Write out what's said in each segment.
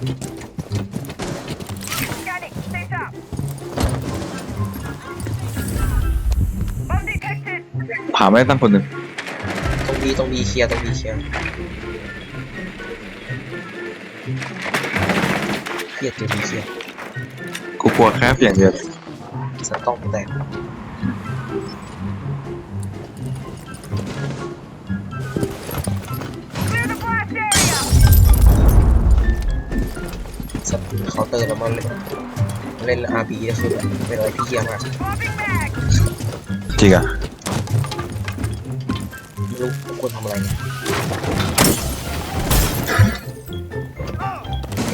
ผ่าไม่ได้ตั้งคนหนึ่งตรงบีตรงบีเคลียร์ตรงบีเคลียร์เครียดตัวบีเคลียร์กูกลัวแค่อย่างเดียวสัตว์ต้องแตก สัตว์เคาน์เตอร์แล้วมันเล่นเล่นอาร์บีก็คือแบบเป็นอะไรที่เยี่ยมมาก Swapping mag. จริงอะไม่รู้ควรทำอะไรเนี่ย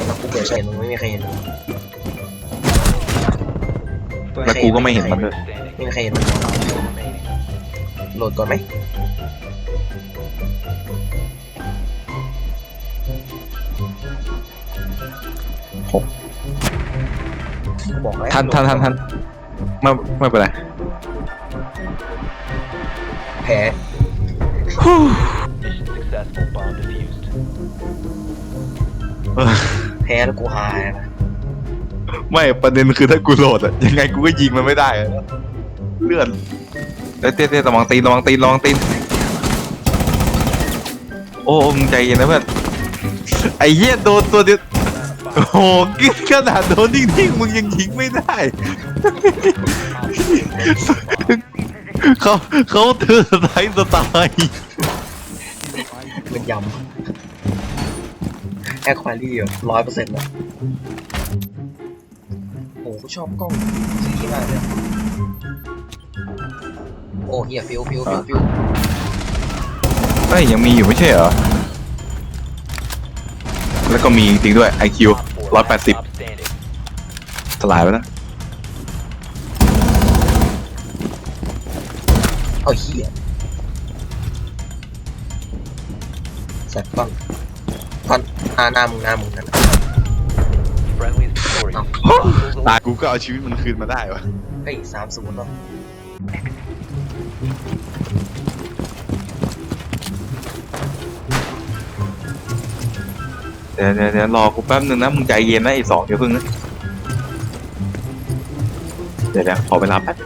แล้วกูเกิดใช่มึงไม่มีใครเห็นแล้วกูก็ไม่เห็นมันด้วยไม่มีใครเห็นมึงโหลดก่อนไหม หกกูบอกแล้วทันทันทันทันไม่ไม่เป็นไรแพ้ Mission successful. Bomb defused. เออแพ้แล้วกูหายนะไม่ประเด็นคือถ้ากูโหลดอะยังไงกูก็ยิงมันไม่ได้อะเลื่อนเต้เต้เต้ระวังตีนระวังตีนระวังตีนโอ้มึงใจเย็นนะเพื่อนไอ้เหี้ยโดนตัวเดียว โอ้โหกินขนาดโดนนิ่งๆมึงยังยิงไม่ได้ เขาเขาเธอสไตล์สไตล์เป็นยำแอคควารี่ร้อยเปอร์เซ็นต์แล้วโอ้กูชอบกล้องสีมากเลยโอ้เฮียฟิวฟิวฟิวฟิวเฮ้ยยังมีอยู่ไม่ใช่เหรอ แล้วก็มีจริงด้วย IQ Op four, ร้อยแปดสิบ last stop standing. สลายไปแล้วเอาเฮียสัตว์ก้อนก้อนอ่าหน้ามึงหน้ามึงนั่น Friendly is victorious. ตายกูก็เอาชีวิตมันคืนมาได้วะ เฮ้ยสามศูนย์เนา เดี๋ยวเดี๋ยวเดี๋ยวรอกูแป๊บนึงนะมึงใจเย็นนะไอ้สองเดี๋ยวพึ่งนะเดี๋ยวเดี๋ยวขอเวลาแป๊บ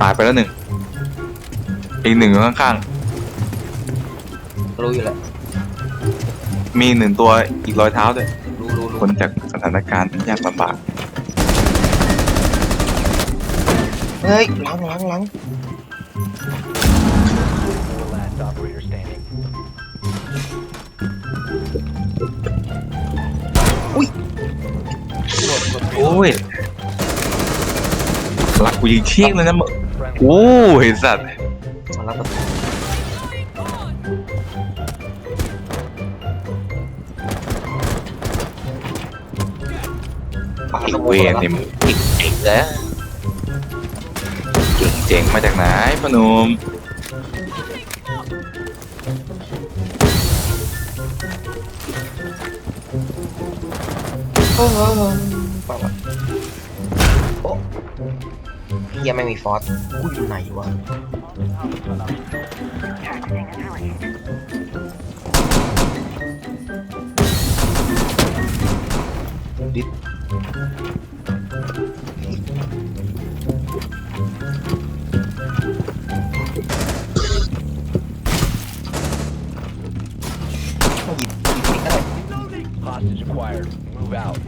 ตายไปแล้วหนึ่งอีกหนึ่งอยู่ข้างรู้อยู่แหละๆมีหนึ่งตัวอีกรอยเท้าด้วย รู้รู้รู้คนจากสถานการณ์ยากลำบากเฮ้ยหลังหลังหลัง Four last operator standing. หมดหมดโอ้ยรักกูยิงเชี้เลยนะมึง Friendly โอ้เห็นสัตว์มาแล้วก็ปาไอ้เวองรนี่มึงเก่งๆแล้วเก่งเจ๋งมาจากไหนพอหนุ่ม เออเออเออปาละโอ้เฮียไม่มีฟอสกูอยู่ไหนวะดิด Move out.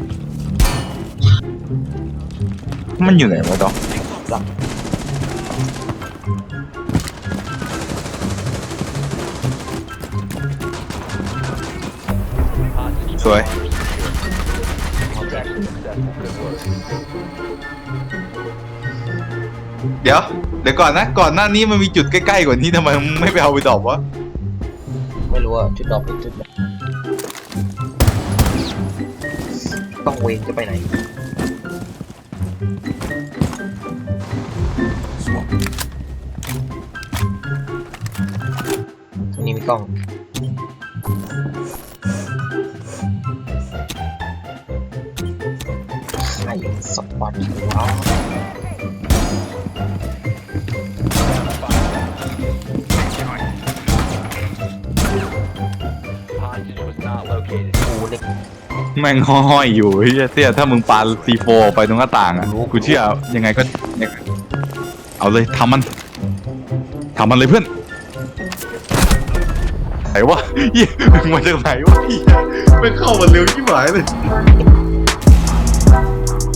มันอยู่ไหนวะดอกหลัง Hostage สวย Contract successful. Good work. เดี๋ยว เดี๋ยวก่อนนะ ก่อนหน้านี้มันมีจุดใกล้ๆกว่านี้ทำไมมึงไม่ไปเอาไปดอกวะ ไม่รู้อะจุดดอกหรือจุดไหน ต้องเวนจะไปไหน ตรงนี้มีกล้อง ใครสปอนว้าวกูเล็ก แม่งห้อยๆอยู่เฮียเตี้ยถ้ามึงปาซีโฟไปตรงหน้าต่างอะกูเชื่อยังไงก็ยังไงเอาเลยทำมันทำมันเลยเพื่อนไหนวะเหี้ยมึงมาจากไหนวะเหี้ยไม่เข้ามาเร็วที่หมายเลย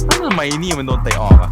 อ้าวทำไมนี่มันโดนเตะออกอะ